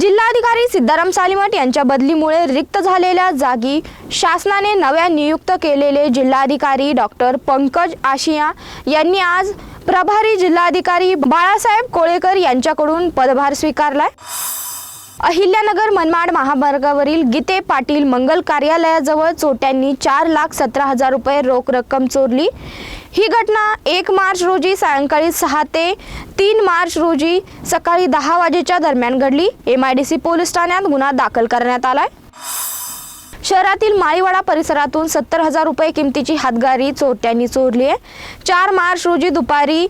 जिल्हाधिकारी सिद्धाराम सालीमठ यांच्या बदलीमुळे रिक्त झालेल्या जागी शासनाने नव्या नियुक्त केलेले जिल्हाधिकारी डॉक्टर पंकज आशिया यांनी आज प्रभारी जिल्हाधिकारी बाळासाहेब कोळेकर यांच्याकडून पदभार स्वीकारलाय. अहिल्यानगर मनमाड महामार्गावरील गीते पाटील मंगल कार्यालयाजवळ चोट्यांनी चार लाख सतरा हजार रुपये रोख रक्कम चोरली. ही घटना एक मार्च रोजी सायंकाळी सहा ते तीन मार्च रोजी सकाळी दहा वाजेच्या दरम्यान घडली. M I D C police ठाण्यात गुन्हा दाखल करण्यात आलाय. शहरातील माळीवाडा परिसरातून सत्तर हजार रुपये किमतीची हातगारी चोरट्यांनी चोरली आहे चार मार्च रोजी दुपारी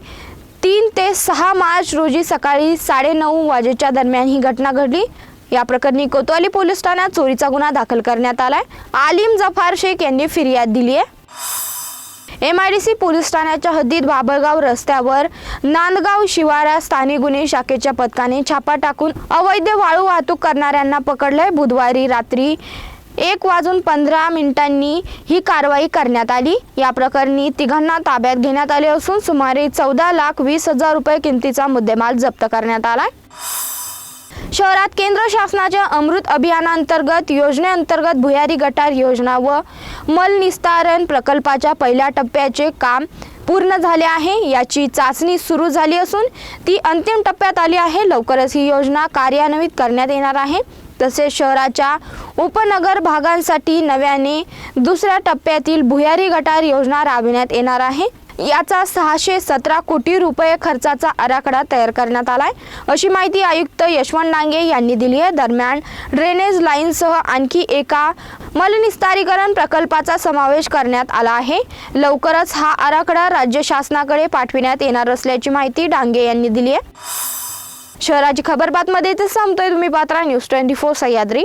तीन ते सहा मार्च रोजी सकाळी साडेनऊ वाजेच्या दरम्यान ही घटना घडली. या प्रकरणी कोतवाली पोलीस ठाण्यात चोरीचा गुन्हा दाखल करण्यात आलाय. आलिम जफार शेख यांनी फिर्याद दिली आहे. M I D C police ठाण्याच्या हद्दीत बाबळगाव रस्त्यावर नांदगाव शिवारा स्थानिक गुन्हे शाखेच्या पथकाने छापा टाकून अवैध वाळू वाहतूक करणाऱ्यांना पकडलंय. बुधवारी रात्री एक वाजून पंधरा मिनिटांनी ही कारवाई करण्यात आली. या प्रकरणी तिघांना ताब्यात घेण्यात आले असून सुमारे चौदा लाख वीस हजार रुपये किमतीचा मुद्देमाल जप्त करण्यात आला. शहरात केंद्र शासनाच्या अमृत अभियानांतर्गत योजनेअंतर्गत भुयारी गटार योजना व मल निस्तारण प्रकल्पाच्या पहिल्या टप्प्याचे काम पूर्ण झाले आहे. याची चाचणी सुरू झाली असून ती अंतिम टप्प्यात आली आहे. लवकरच ही योजना कार्यान्वित करण्यात येणार आहे. तसेच शहराच्या उपनगर भागांसाठी नव्याने दुसऱ्या टप्प्यातील भुयारी गटार योजना राबविण्यात येणार आहे. याचा सहाशे सतरा कोटी रुपये खर्चाचा आराखडा तयार करण्यात आलाय. अशी माहिती आयुक्त यशवंत डांगे यांनी दिली आहे. दरम्यान ड्रेनेज लाईनसह आणखी एका मलनिस्तारीकरण प्रकल्पाचा समावेश करण्यात आला आहे. लवकरच हा आराखडा राज्य शासनाकडे पाठविण्यात येणार असल्याची माहिती डांगे यांनी दिली आहे. शहराची खबर बातमध्ये इथे संपतोय तुम्ही Patra. News twenty four Sahyadri.